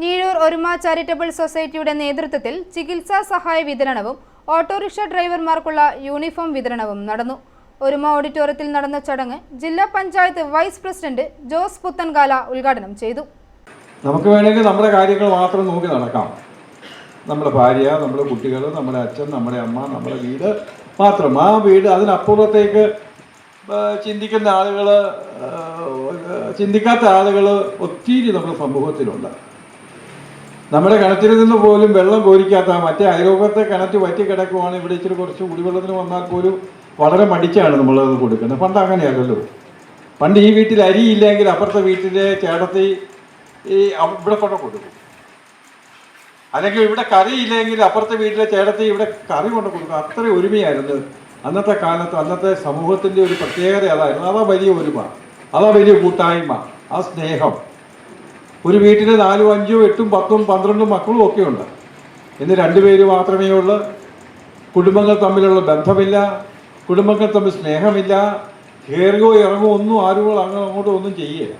ഞീഴൂർ ഒരുമ ചാരിറ്റബിൾ സൊസൈറ്റിയുടെ നേതൃത്വത്തിൽ ചികിത്സാ സഹായ വിതരണവും ഓട്ടോറിക്ഷ ഡ്രൈവർമാർക്കുള്ള യൂണിഫോം വിതരണവും നടന്നു. ഒരുമ ഓഡിറ്റോറിയത്തിൽ നടന്ന ചടങ്ങ് ജില്ലാ പഞ്ചായത്ത് വൈസ് പ്രസിഡന്റ് ജോസ് പുത്തൻകാല ഉദ്ഘാടനം ചെയ്തു. നമുക്ക് വേണമെങ്കിൽ നമ്മുടെ കാര്യങ്ങൾ മാത്രം നോക്കി നടക്കാം. നമ്മുടെ ഭാര്യ നമ്മുടെ കുട്ടികൾ നമ്മുടെ അച്ഛൻ നമ്മുടെ അമ്മ നമ്മുടെ വീട് മാത്രം. ആ വീട് അതിനപ്പുറത്തേക്ക് ചിന്തിക്കുന്ന ആളുകൾ ചിന്തിക്കാത്ത ആളുകൾ ഒത്തിരി നമ്മുടെ സമൂഹത്തിലുണ്ട്. നമ്മുടെ കിണറ്റിൽ നിന്ന് പോലും വെള്ളം കോരിക്കാത്ത മറ്റേ അയലോകത്തെ കിണറ്റ് വറ്റി കിടക്കുവാണ് ഇവിടെ ഇച്ചിരി കുറച്ച് കുടിവെള്ളത്തിന് വന്നാൽ പോലും വളരെ മടിച്ചാണ് നമ്മളത് കൊടുക്കുന്നത്. പണ്ട് അങ്ങനെയല്ലല്ലോ. പണ്ട് ഈ വീട്ടിൽ അരി ഇല്ലെങ്കിൽ അപ്പുറത്തെ വീട്ടിലെ ചേട്ടത്തി ഈ ഇവിടെ കൊണ്ട് കൊടുക്കും. അല്ലെങ്കിൽ ഇവിടെ കറി ഇല്ലെങ്കിൽ അപ്പുറത്തെ വീട്ടിലെ ചേട്ടത്തി ഇവിടെ കറി കൊണ്ട് കൊടുക്കും. അത്ര ഒരുമയായിരുന്നു. അന്നത്തെ കാലത്ത് അന്നത്തെ സമൂഹത്തിന്റെ ഒരു പ്രത്യേകത അതായിരുന്നു. അതാ വലിയ ഒരുമ. അതാ വലിയ കൂട്ടായ്മ. ആ സ്നേഹം. ഒരു വീട്ടിൽ നാലും അഞ്ചും എട്ടും പത്തും പന്ത്രണ്ടും മക്കളും ഒക്കെ ഉണ്ട്. ഇന്ന് രണ്ടുപേര് മാത്രമേ ഉള്ളൂ. കുടുംബങ്ങൾ തമ്മിലുള്ള ബന്ധമില്ല. കുടുംബങ്ങൾ തമ്മിൽ സ്നേഹമില്ല. കയറുകയോ ഇറങ്ങുകയോ ഒന്നും ആരും അങ്ങോട്ടും അങ്ങോട്ടും ഒന്നും ചെയ്യില്ല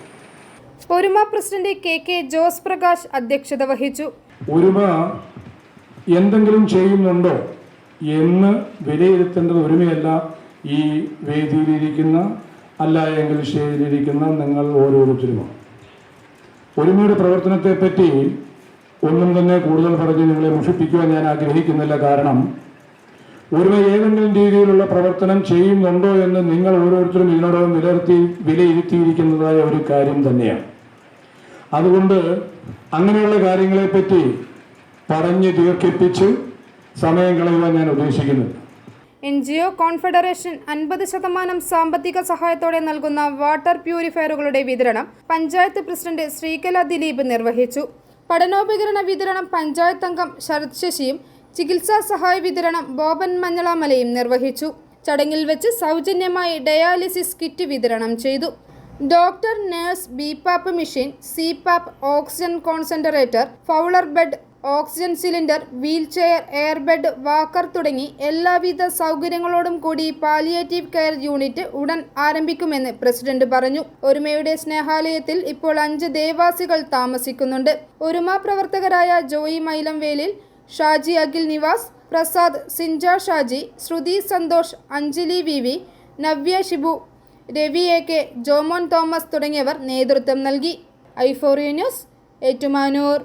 Oruma president K K Jose Prakash അധ്യക്ഷത വഹിച്ചു. ഒരുമ എന്തെങ്കിലും ചെയ്യുന്നുണ്ടോ എന്ന് വിലയിരുത്തേണ്ടത് ഒരുമയല്ല. ഈ വേദിയിലിരിക്കുന്ന അല്ല എങ്കിൽ സ്റ്റേജിലിരിക്കുന്ന നിങ്ങൾ ഓരോരുത്തരുമാണ്. ഒരുമയുടെ പ്രവർത്തനത്തെപ്പറ്റി ഒന്നും തന്നെ കൂടുതൽ പറഞ്ഞ് നിങ്ങളെ മുഷിപ്പിക്കുവാൻ ഞാൻ ആഗ്രഹിക്കുന്നില്ല. കാരണം ഒരുമ ഏതെങ്കിലും രീതിയിലുള്ള പ്രവർത്തനം ചെയ്യുന്നുണ്ടോ എന്ന് നിങ്ങൾ ഓരോരുത്തരും ഇതിനോടകം വിലയിരുത്തി വിലയിരുത്തിയിരിക്കുന്നതായ ഒരു കാര്യം തന്നെയാണ്. അതുകൊണ്ട് അങ്ങനെയുള്ള കാര്യങ്ങളെപ്പറ്റി പറഞ്ഞ് ദീർഘിപ്പിച്ച് സമയം കളയുവാൻ ഞാൻ ഉദ്ദേശിക്കുന്നില്ല. എൻ ജി ഒ കോൺഫെഡറേഷൻ അൻപത് ശതമാനം സാമ്പത്തിക സഹായത്തോടെ നൽകുന്ന വാട്ടർ പ്യൂരിഫയറുകളുടെ വിതരണം പഞ്ചായത്ത് പ്രസിഡന്റ് ശ്രീകല ദിലീപ് നിർവഹിച്ചു. പഠനോപകരണ വിതരണം പഞ്ചായത്ത് അംഗം ശരത് ശശിയും ചികിത്സാ സഹായ വിതരണം ബോബൻ മഞ്ഞളാമലയും നിർവഹിച്ചു. ചടങ്ങിൽ വെച്ച് സൗജന്യമായി ഡയാലിസിസ് കിറ്റ് വിതരണം ചെയ്തു. Doctor nurse BiPAP machine CPAP oxygen concentrator Fowler bed oxygen cylinder wheelchair air bed walker തുടങ്ങി എല്ലാവിധ സൗകര്യങ്ങളോടും കൂടി പാലിയേറ്റീവ് കെയർ യൂണിറ്റ് ഉടൻ ആരംഭിക്കുമെന്ന് പ്രസിഡന്റ് പറഞ്ഞു. ഒരുമയുടെ സ്നേഹാലയത്തിൽ ഇപ്പോൾ അഞ്ച് ദേവാസികൾ താമസിക്കുന്നുണ്ട്. ഒരുമ പ്രവർത്തകരായ Joy Mylamvelil Shaji Akhil Nivas Prasad Sinja Shaji Shruthi Santhosh Anjali V V Navya Shibu Ravi A K Jomon Thomas തുടങ്ങിയവർ നേതൃത്വം നൽകി. ഐഫോറിയ ന്യൂസ് ഏറ്റുമാനൂർ.